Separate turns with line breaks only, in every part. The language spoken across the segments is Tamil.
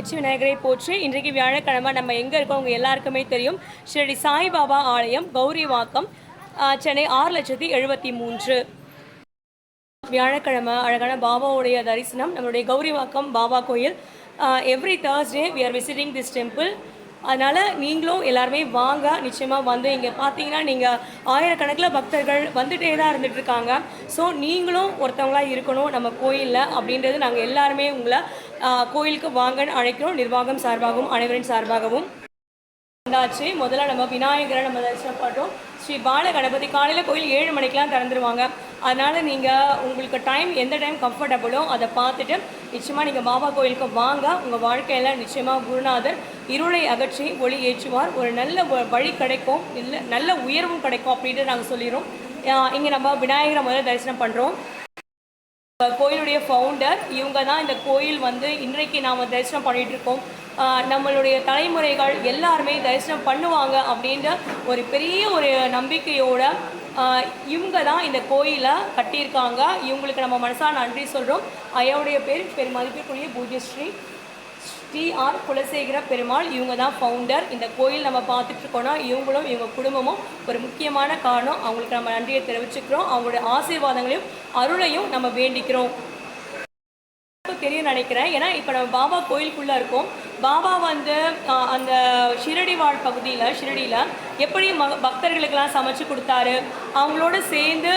வெற்றி விநாயகரை போற்றி இன்றைக்கு வியாழக்கிழமை நம்ம எங்கே இருக்கோம்? அவங்க எல்லாருக்குமே தெரியும். ஸ்ரீ சாய்பாபா ஆலயம் கௌரிவாக்கம் சென்னை ஆறு லட்சத்தி எழுபத்தி மூன்று. வியாழக்கிழமை அழகான பாபாவுடைய தரிசனம் நம்மளுடைய கௌரிவாக்கம் பாபா கோயில். Every Thursday we are visiting this temple அதனால் நீங்களும் எல்லாருமே வாங்க நிச்சயமாக வந்து இங்கே பார்த்தீங்கன்னா நீங்கள் ஆயிரக்கணக்கில் பக்தர்கள் வந்துகிட்டே தான் இருந்துகிட்ருக்காங்க ஸோ நீங்களும் ஒருத்தவங்களா இருக்கணும் நம்ம கோயிலில் அப்படின்றது நாங்கள் எல்லாருமே உங்களை கோயிலுக்கு வாங்கன்னு அழைக்கிறோம். நிர்வாகம் சார்பாகவும் அனைவரின் சார்பாகவும். வந்தாச்சு. முதல்ல நம்ம விநாயகரை நம்ம தரிசனம் பண்ணுறோம் ஸ்ரீ பால கணபதி காலையில் கோயில் ஏழு மணிக்கெலாம் திறந்துருவாங்க. அதனால் நீங்கள் உங்களுக்கு டைம் எந்த டைம் கம்ஃபர்டபுளோ அதை பார்த்துட்டு நிச்சயமாக நீங்கள் பாபா கோயிலுக்கு வாங்க. உங்கள் வாழ்க்கையில் நிச்சயமாக குருநாதர் இருளை அகற்றி ஒளி ஏற்றுவார். ஒரு நல்ல வ- வழி கிடைக்கும். இல்லை நல்ல உயர்வும் கிடைக்கும் அப்படின்ட்டு நாங்கள் சொல்லிடுறோம். இங்கே நம்ம விநாயகரை முதல்ல தரிசனம் பண்ணுறோம் கோயிலுடைய ஃபவுண்டர் இவங்க தான் இந்த கோயில் வந்து இன்றைக்கு நாம் தரிசனம் பண்ணிட்டு இருக்கோம் நம்மளுடைய தலைமுறைகள் எல்லாருமே தரிசனம் பண்ணுவாங்க அப்படின்ற ஒரு பெரிய ஒரு நம்பிக்கையோட இவங்க தான் இந்த கோயிலை கட்டியிருக்காங்க. இவங்களுக்கு நம்ம மனசாக நன்றி சொல்கிறோம் ஐயாவுடைய பேர் பெருமதிப்பிற்குரிய Pujyashri. T R R Kulasekara Perumal இவங்க தான் ஃபவுண்டர் இந்த கோயில் நம்ம பார்த்துட்ருக்கோன்னா இவங்களும் இவங்க குடும்பமும் ஒரு முக்கியமான காரணம். அவங்களுக்கு நம்ம நன்றியை தெரிவிச்சுக்கிறோம். அவங்களுடைய ஆசீர்வாதங்களையும் அருளையும் நம்ம வேண்டிக்கிறோம். எல்லாருக்கும் தெரியும் நினைக்கிறேன். ஏன்னா இப்போ நம்ம பாபா கோயிலுக்குள்ளே இருக்கோம். பாபா வந்து அந்த ஷிரடி வாழ் பகுதியில் ஷிரடியில் எப்படி ம பக்தர்களுக்கெல்லாம் சமைச்சு கொடுத்தாரு? அவங்களோட சேர்ந்து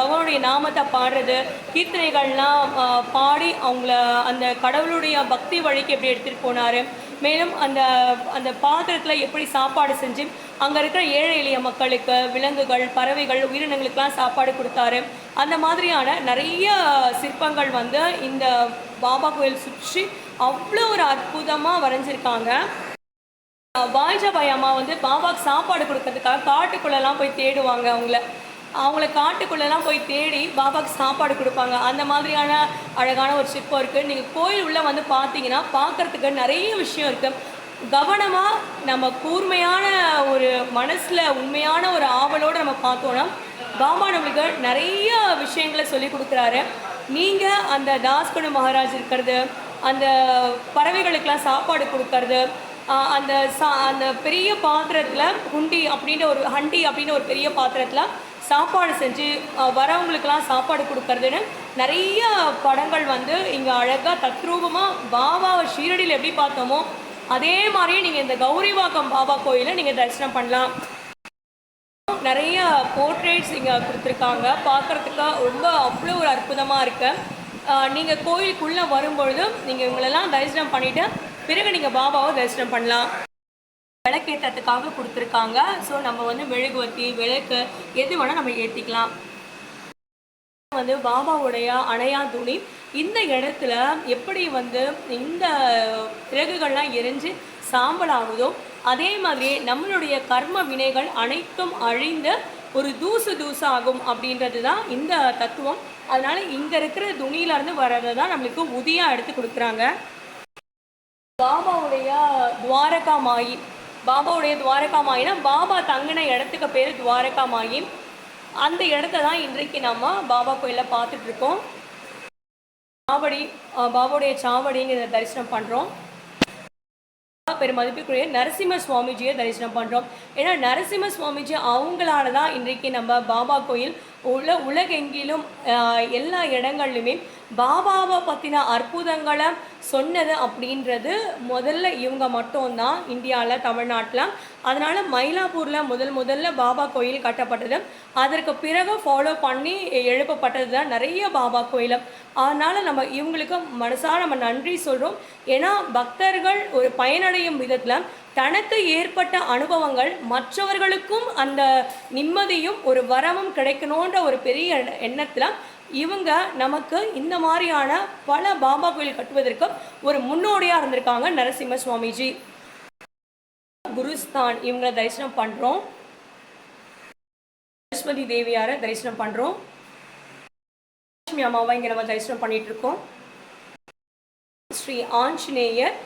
பகவானுடைய நாமத்தை பாடுறது கீர்த்தனைகள்லாம் பாடி அவங்கள அந்த கடவுளுடைய பக்தி வழிக்கு எப்படி எடுத்துகிட்டு போனார்? மேலும் அந்த அந்த பாத்திரத்தில் எப்படி சாப்பாடு செஞ்சு அங்கே இருக்கிற ஏழை எளிய மக்களுக்கு விலங்குகள் பறவைகள் உயிரினங்களுக்கெல்லாம் சாப்பாடு கொடுத்தாரு. அந்த மாதிரியான நிறைய சிற்பங்கள் வந்து இந்த பாபா கோயில் சுற்றி அவ்வளோ ஒரு அற்புதமாக வரைஞ்சிருக்காங்க. வாய்ஜபாய் அம்மா வந்து பாபாக்கு சாப்பாடு கொடுக்கறதுக்காக காட்டுக்குள்ளெல்லாம் போய் தேடுவாங்க அவங்கள. அவங்கள காட்டுக்குள்ளெல்லாம் போய் தேடி பாபாக்கு சாப்பாடு கொடுப்பாங்க. அந்த மாதிரியான அழகான ஒரு சிற்பம் இருக்குது நீங்கள் கோயில் உள்ளே வந்து பார்த்தீங்கன்னா பார்க்கறதுக்கு நிறைய விஷயம் இருக்குது கவனமாக நம்ம கூர்மையான ஒரு மனசில் உண்மையான ஒரு ஆவலோடு நம்ம பார்த்தோன்னா பாபா நம்மளுக்கு நிறைய விஷயங்களை சொல்லி கொடுக்குறாரு. நீங்கள் அந்த தாஸ்கனு மகாராஜ் இருக்கிறது அந்த பறவைகளுக்கெல்லாம் சாப்பாடு கொடுக்கறது அந்த சா அந்த பெரிய பாத்திரத்தில் குண்டி அப்படின்ற ஒரு ஹண்டி அப்படின்ற ஒரு பெரிய பாத்திரத்தில் சாப்பாடு செஞ்சு வரவங்களுக்கெல்லாம் சாப்பாடு கொடுக்கறதுன்னு நிறைய படங்கள் வந்து இங்கே அழகாக தத்ரூபமாக பாபாவை ஷீரடியில் எப்படி பார்த்தோமோ அதே மாதிரியே நீங்கள் இந்த கௌரிவாக்கம் பாபா கோயிலை நீங்கள் தரிசனம் பண்ணலாம். நிறைய போர்ட்ரேட்ஸ் இங்கே கொடுத்துருக்காங்க. பார்க்குறதுக்கு ரொம்ப அவ்வளோ ஒரு அற்புதமாக இருக்குது நீங்கள் கோயிலுக்குள்ளே வரும்பொழுது நீங்கள் இவங்களெல்லாம் தரிசனம் பண்ணிவிட்டு பிறகு நீங்கள் பாபாவை தரிசனம் பண்ணலாம். விளக்கேற்றத்துக்காக கொடுத்துருக்காங்க. ஸோ நம்ம வந்து மெழுகுவத்தி விளக்கு எது வேணால் நம்ம ஏற்றிக்கலாம் வந்து பாபாவுடைய அணையா துணி இந்த இடத்துல எப்படி வந்து இந்த பிறகுகள்லாம் எரிஞ்சு சாம்பல் ஆகுதோ அதே மாதிரியே நம்மளுடைய கர்ம வினைகள் அனைத்தும் அழிந்து ஒரு தூசு தூசாகும் அப்படின்றது தான் இந்த தத்துவம். அதனால் இங்கே இருக்கிற துணியிலேருந்து வர்றதை தான் நம்மளுக்கு உதியாக எடுத்து கொடுக்குறாங்க. துவாரகா மாயி பாபாவுடைய துவாரகா மாயினா பாபா தங்கின இடத்துக்கு பேர் துவாரகா மாயி அந்த இடத்த தான் இன்றைக்கு நம்ம பாபா கோயிலில் பார்த்துட்டு இருக்கோம் சாவடி பாபாவுடைய சாவடிங்கிற தரிசனம் பண்ணுறோம் பெருமதிப்புக்குரிய நரசிம்ம சுவாமிஜியை தரிசனம் பண்ணுறோம் ஏன்னா நரசிம்ம சுவாமிஜி அவங்களால தான் இன்றைக்கு நம்ம பாபா கோயில் உள்ள உலகெங்கிலும் எல்லா இடங்கள்லையுமே பாபாவை பற்றின அற்புதங்களை சொன்னது அப்படின்றது முதல்ல இவங்க மட்டும்தான் இந்தியாவில் தமிழ்நாட்டில். அதனால் மயிலாப்பூரில் முதல் முதல்ல பாபா கோயில் கட்டப்பட்டது. அதற்கு பிறகு ஃபாலோ பண்ணி எழுப்பப்பட்டது தான் நிறைய பாபா கோயில். அதனால் நம்ம இவங்களுக்கு மனசாக நம்ம நன்றி சொல்கிறோம் ஏன்னா பக்தர்கள் ஒரு பயனடையும் விதத்தில் தனக்கு ஏற்பட்ட அனுபவங்கள் மற்றவர்களுக்கும் அந்த நிம்மதியும் ஒரு வரமும் கிடைக்கணுன்ற ஒரு பெரிய எண்ணத்தில் இவங்க நமக்கு இந்த மாதிரியான பல பாபா கோயில் கட்டுவதற்கு ஒரு முன்னோடியாக இருந்திருக்காங்க நரசிம்ம சுவாமிஜி. குருஸ்தான் இவங்களை தரிசனம் பண்ணுறோம் சரஸ்வதி தேவியாரை தரிசனம் பண்ணுறோம் லட்சுமி அம்மாவை இங்கே நம்ம தரிசனம் பண்ணிட்டு இருக்கோம் ஸ்ரீ ஆஞ்சநேயர்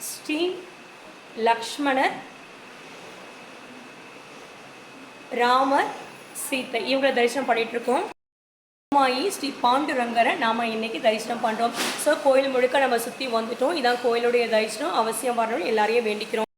ஸ்ரீ லக்ஷ்மணர் ராமர் சீத்தை இவங்களை தரிசனம் பண்ணிட்டு இருக்கோம் மாயி ஸ்ரீ பாண்டுரங்கரை நாம இன்னைக்கு தரிசனம் பண்றோம். ஸோ கோயில் முழுக்க நம்ம சுற்றி வந்துட்டோம். இதான் கோயிலுடைய தரிசனம். அவசியம் வரணும்னு எல்லாரையும் வேண்டிக்கிறோம்.